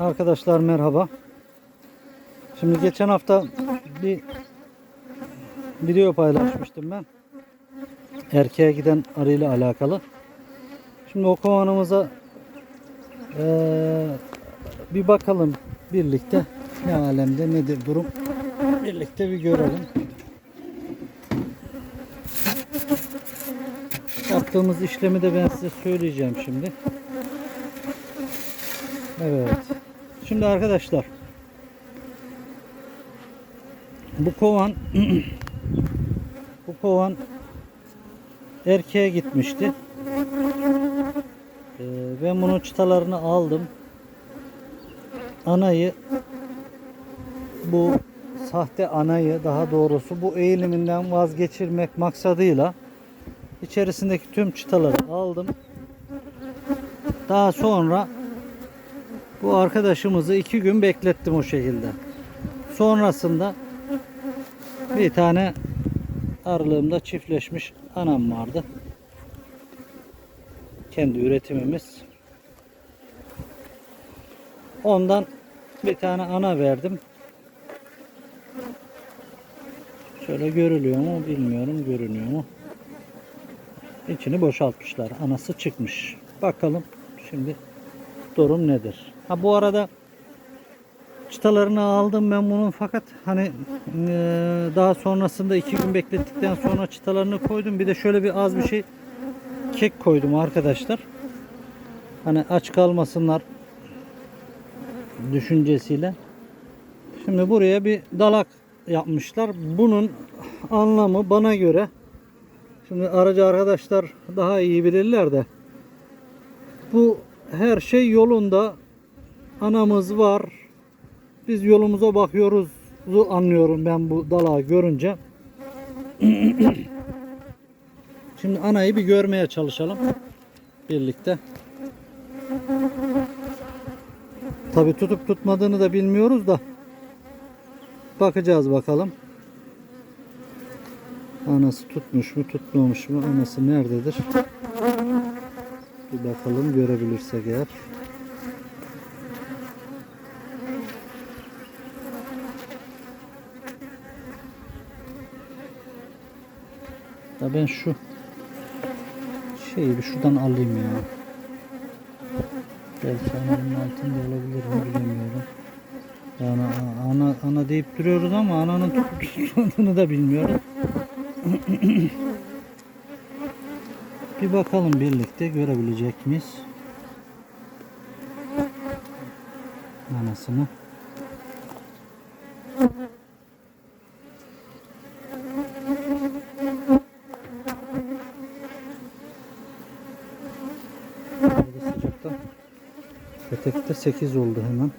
Arkadaşlar merhaba. Şimdi geçen hafta bir video paylaşmıştım ben. Erkeğe giden arıyla alakalı. Şimdi o kovanımıza eee, bir bakalım birlikte ne alemde nedir durum. Birlikte bir görelim. Yaptığımız işlemi de ben size söyleyeceğim şimdi. Evet. Şimdi arkadaşlar bu kovan bu kovan erkeğe gitmişti. Ee, ben bunun çıtalarını aldım. Anayı bu sahte anayı daha doğrusu bu eğiliminden vazgeçirmek maksadıyla içerisindeki tüm çıtaları aldım. Daha sonra bu arkadaşımızı iki gün beklettim o şekilde. Sonrasında bir tane arılığımda çiftleşmiş anam vardı. Kendi üretimimiz. Ondan bir tane ana verdim. Şöyle görülüyor mu bilmiyorum görünüyor mu. İçini boşaltmışlar. Anası çıkmış. Bakalım şimdi durum nedir? Ha bu arada çıtalarını aldım ben bunun fakat hani eee, daha sonrasında iki gün beklettikten sonra çıtalarını koydum. Bir de şöyle bir az bir şey kek koydum arkadaşlar. Hani aç kalmasınlar düşüncesiyle. Şimdi buraya bir dalak yapmışlar. Bunun anlamı bana göre şimdi aracı arkadaşlar daha iyi bilirler de bu her şey yolunda. Anamız var. Biz yolumuza bakıyoruz. anlıyorum ben bu dalağı görünce. Şimdi anayı bir görmeye çalışalım. Birlikte. Tabi tutup tutmadığını da bilmiyoruz da. Bakacağız bakalım. Anası tutmuş mu tutmamış mı? Anası nerededir? Bir bakalım görebilirsek eğer. Ya ben şu şeyi bir şuradan alayım ya. Belki ananın altında olabilir mi bilemiyorum. Yani ana, ana deyip duruyoruz ama ananın tutmadığını da bilmiyoruz. Bir bakalım birlikte görebilecek miyiz? Anasını. 8 oldu hemen.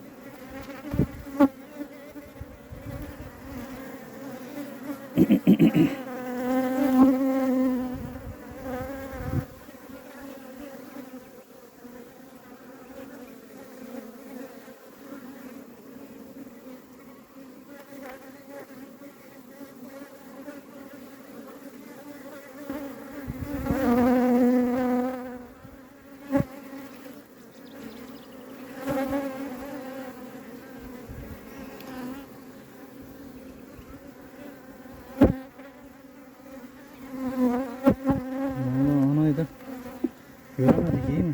Valla anayı da göremedik iyi mi?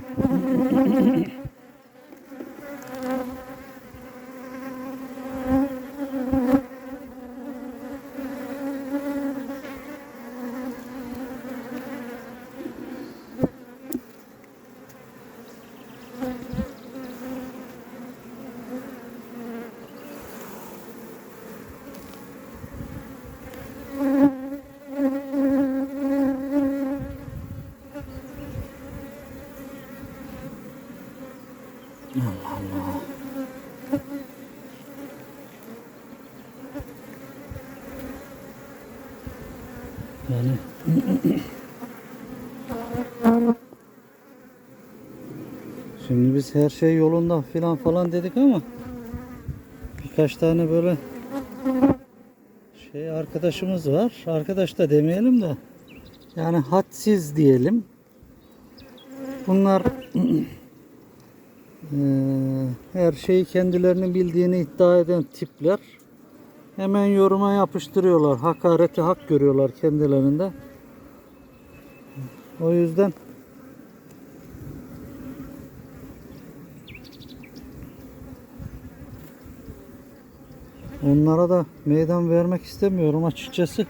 Yani Şimdi biz her şey yolunda filan falan dedik ama birkaç tane böyle şey arkadaşımız var. Arkadaş da demeyelim de yani hadsiz diyelim. Bunlar Ee, her şeyi kendilerinin bildiğini iddia eden tipler hemen yoruma yapıştırıyorlar. Hakareti hak görüyorlar kendilerinde. O yüzden onlara da meydan vermek istemiyorum açıkçası.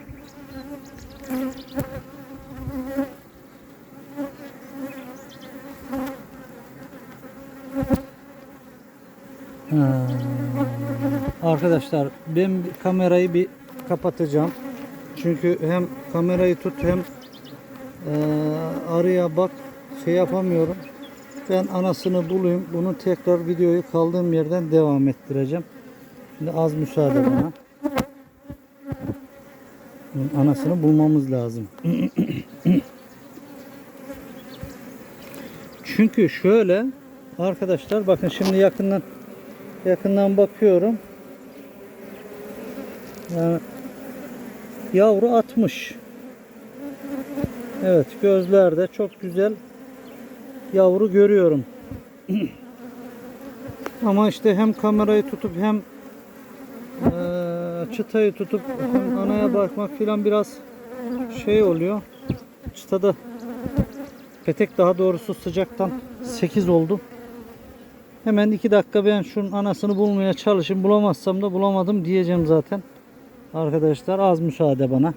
Arkadaşlar ben kamerayı bir kapatacağım. Çünkü hem kamerayı tut hem eee, araya bak şey yapamıyorum. Ben anasını bulayım. Bunu tekrar videoyu kaldığım yerden devam ettireceğim. Şimdi az müsaade bana. Anasını bulmamız lazım. Çünkü şöyle arkadaşlar bakın şimdi yakından yakından bakıyorum. Yavru atmış. Evet gözlerde çok güzel yavru görüyorum. Ama işte hem kamerayı tutup hem eee, çıtayı tutup hem anaya bakmak filan biraz şey oluyor. Çıtada petek daha doğrusu sıcaktan 8 oldu. Hemen 2 dakika ben şunun anasını bulmaya çalışayım. Bulamazsam da bulamadım diyeceğim zaten. Arkadaşlar az müsaade bana.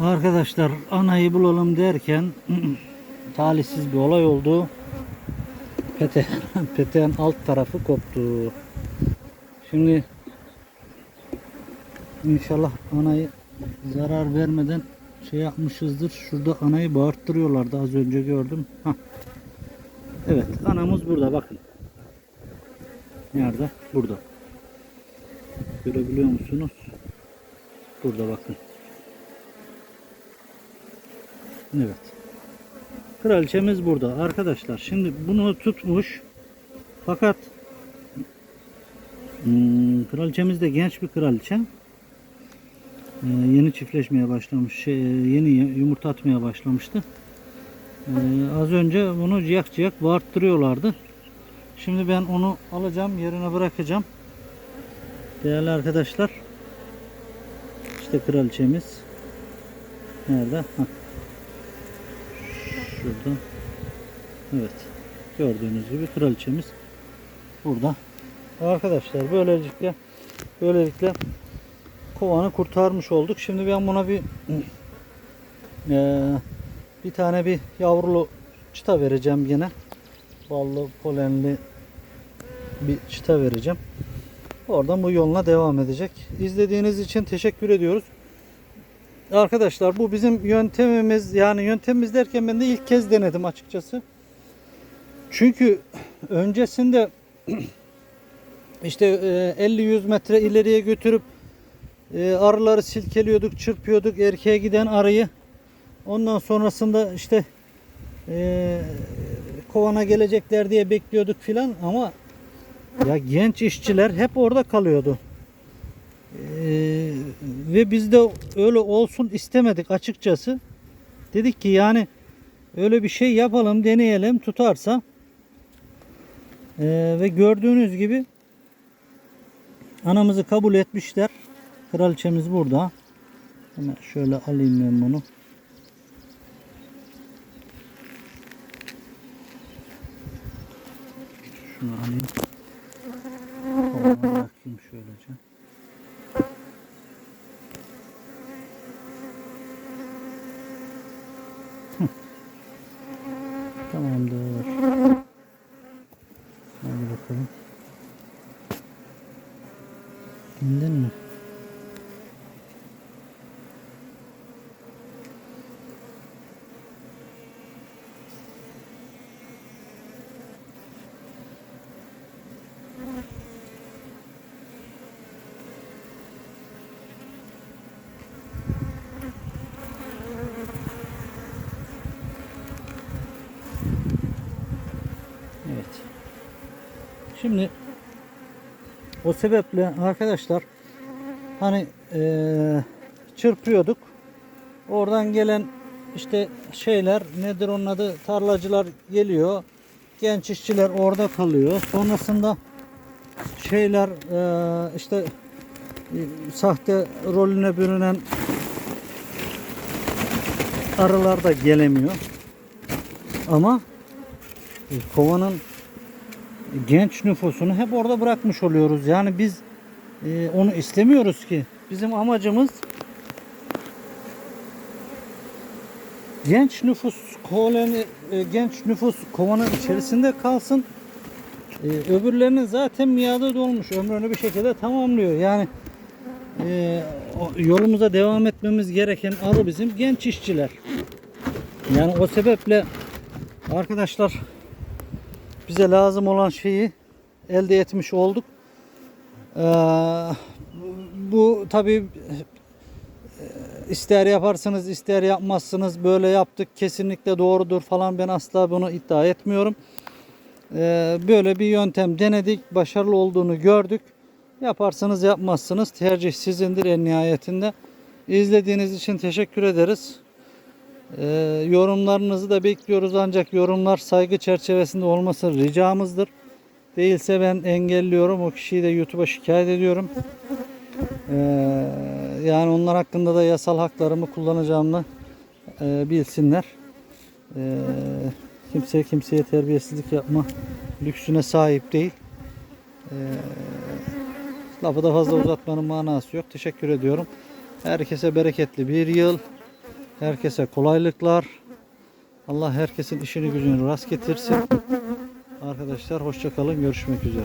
Arkadaşlar anayı bulalım derken talihsiz bir olay oldu. Pete, peteğin alt tarafı koptu. Şimdi inşallah anayı zarar vermeden şey yapmışızdır. Şurada anayı bağırttırıyorlardı az önce gördüm. Hah. Evet anamız burada bakın. Nerede? Burada. Görebiliyor musunuz? Burada bakın. Evet. Kraliçemiz burada arkadaşlar. Şimdi bunu tutmuş. Fakat hmm, kraliçemiz de genç bir kraliçe. Ee, yeni çiftleşmeye başlamış. Şey, yeni yumurta atmaya başlamıştı. Ee, az önce bunu ciyak ciyak bağırttırıyorlardı. Şimdi ben onu alacağım yerine bırakacağım. Değerli arkadaşlar. İşte kraliçemiz. Nerede? Hah. Şurada. Evet. Gördüğünüz gibi kraliçemiz burada. Arkadaşlar böylelikle böylelikle kovanı kurtarmış olduk. Şimdi ben buna bir eee, bir tane bir yavrulu çıta vereceğim yine. Ballı, polenli bir çıta vereceğim. Oradan bu yoluna devam edecek. İzlediğiniz için teşekkür ediyoruz. Arkadaşlar bu bizim yöntemimiz yani yöntemimiz derken ben de ilk kez denedim açıkçası. Çünkü öncesinde işte e, 50-100 metre ileriye götürüp e, arıları silkeliyorduk, çırpıyorduk erkeğe giden arıyı. Ondan sonrasında işte e, kovana gelecekler diye bekliyorduk filan ama ya genç işçiler hep orada kalıyordu. Ee, ve biz de öyle olsun istemedik açıkçası. Dedik ki yani öyle bir şey yapalım, deneyelim, tutarsa. Ee, ve gördüğünüz gibi anamızı kabul etmişler. Kraliçemiz burada. Hemen şöyle alayım ben bunu. Şunu alayım. Şöylece. Tamamdır. Hadi bakalım. İndin mi? Evet. Şimdi o sebeple arkadaşlar hani eee, çırpıyorduk. Oradan gelen işte şeyler nedir onun adı tarlacılar geliyor. Genç işçiler orada kalıyor. Sonrasında şeyler eee, işte e, sahte rolüne bürünen arılar da gelemiyor. Ama kovanın genç nüfusunu hep orada bırakmış oluyoruz. Yani biz e, onu istemiyoruz ki. Bizim amacımız genç nüfus koloni e, genç nüfus kovanın içerisinde kalsın. E, öbürlerinin zaten miadı dolmuş. Ömrünü bir şekilde tamamlıyor. Yani e, yolumuza devam etmemiz gereken arı bizim genç işçiler. Yani o sebeple arkadaşlar bize lazım olan şeyi elde etmiş olduk. Ee, bu tabi ister yaparsınız ister yapmazsınız böyle yaptık kesinlikle doğrudur falan ben asla bunu iddia etmiyorum. Ee, böyle bir yöntem denedik başarılı olduğunu gördük. Yaparsınız yapmazsınız tercih sizindir en nihayetinde. İzlediğiniz için teşekkür ederiz. Ee, yorumlarınızı da bekliyoruz ancak yorumlar saygı çerçevesinde olması ricamızdır. Değilse ben engelliyorum. O kişiyi de YouTube'a şikayet ediyorum. Ee, yani onlar hakkında da yasal haklarımı kullanacağımı e, bilsinler. Ee, kimse kimseye terbiyesizlik yapma lüksüne sahip değil. Ee, lafı da fazla uzatmanın manası yok. Teşekkür ediyorum. Herkese bereketli bir yıl. Herkese kolaylıklar. Allah herkesin işini gücünü rast getirsin. Arkadaşlar hoşça kalın. Görüşmek üzere.